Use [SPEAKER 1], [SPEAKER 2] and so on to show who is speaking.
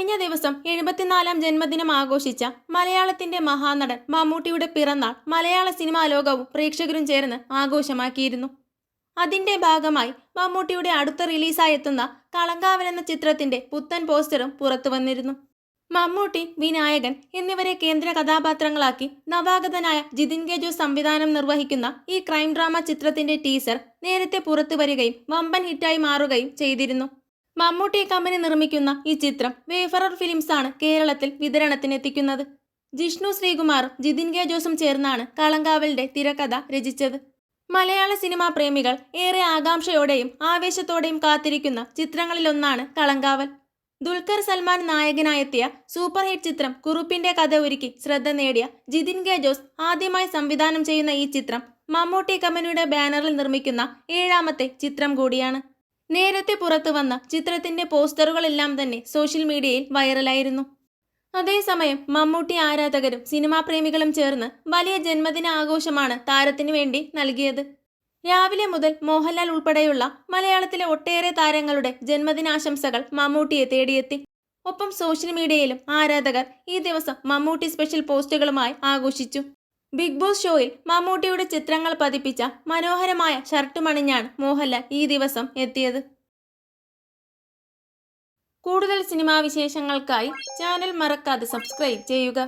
[SPEAKER 1] കഴിഞ്ഞ ദിവസം എഴുപത്തിനാലാം ജന്മദിനം ആഘോഷിച്ച മലയാളത്തിന്റെ മഹാനടൻ മമ്മൂട്ടിയുടെ പിറന്നാൾ മലയാള സിനിമാ ലോകവും പ്രേക്ഷകരും ചേർന്ന് ആഘോഷമാക്കിയിരുന്നു. അതിന്റെ ഭാഗമായി മമ്മൂട്ടിയുടെ അടുത്ത റിലീസായി എത്തുന്ന കളങ്കാവൽ എന്ന ചിത്രത്തിന്റെ പുത്തൻ പോസ്റ്ററും പുറത്തു വന്നിരുന്നു. മമ്മൂട്ടി വിനായകൻ എന്നിവരെ കേന്ദ്ര കഥാപാത്രങ്ങളാക്കി നവാഗതനായ ജിതിൻ ഗേജു സംവിധാനം നിർവഹിക്കുന്ന ഈ ക്രൈം ഡ്രാമ ചിത്രത്തിന്റെ ടീസർ നേരത്തെ പുറത്തു വരികയും വമ്പൻ ഹിറ്റായി മാറുകയും ചെയ്തിരുന്നു. മമ്മൂട്ടി കമ്പനി നിർമ്മിക്കുന്ന ഈ ചിത്രം വേഫറർ ഫിലിംസ് ആണ് കേരളത്തിൽ വിതരണത്തിനെത്തിക്കുന്നത്. ജിഷ്ണു ശ്രീകുമാറും ജിതിൻ കെ ജോസും ചേർന്നാണ് കളങ്കാവലിന്റെ തിരക്കഥ രചിച്ചത്. മലയാള സിനിമാ പ്രേമികൾ ഏറെ ആകാംക്ഷയോടെയും ആവേശത്തോടെയും കാത്തിരിക്കുന്ന ചിത്രങ്ങളിലൊന്നാണ് കളങ്കാവൽ. ദുൽഖർ സൽമാൻ നായകനായെത്തിയ സൂപ്പർ ഹിറ്റ് ചിത്രം കുറുപ്പിന്റെ കഥ ഒരുക്കി ശ്രദ്ധ നേടിയ ജിതിൻ കെ ജോസ് ആദ്യമായി സംവിധാനം ചെയ്യുന്ന ഈ ചിത്രം മമ്മൂട്ടി കമ്പനിയുടെ ബാനറിൽ നിർമ്മിക്കുന്ന ഏഴാമത്തെ ചിത്രം കൂടിയാണ്. നേരത്തെ പുറത്തു വന്ന ചിത്രത്തിന്റെ പോസ്റ്ററുകളെല്ലാം തന്നെ സോഷ്യൽ മീഡിയയിൽ വൈറലായിരുന്നു. അതേസമയം മമ്മൂട്ടി ആരാധകരും സിനിമാ പ്രേമികളും ചേർന്ന് വലിയ ജന്മദിന ആഘോഷമാണ് താരത്തിനു വേണ്ടി നൽകിയത്. രാവിലെ മുതൽ മോഹൻലാൽ ഉൾപ്പെടെയുള്ള മലയാളത്തിലെ ഒട്ടേറെ താരങ്ങളുടെ ജന്മദിനാശംസകൾ മമ്മൂട്ടിയെ തേടിയെത്തി. ഒപ്പം സോഷ്യൽ മീഡിയയിലും ആരാധകർ ഈ ദിവസം മമ്മൂട്ടി സ്പെഷ്യൽ പോസ്റ്റുകളുമായി ആഘോഷിച്ചു. ബിഗ് ബോസ് ഷോയിൽ മമ്മൂട്ടിയുടെ ചിത്രങ്ങൾ പതിപ്പിച്ച മനോഹരമായ ഷർട്ട് മണിഞ്ഞാണ് മോഹൻലാൽ ഈ ദിവസം എത്തിയത്. കൂടുതൽ സിനിമാ വിശേഷങ്ങൾക്കായി ചാനൽ മറക്കാതെ സബ്സ്ക്രൈബ് ചെയ്യുക.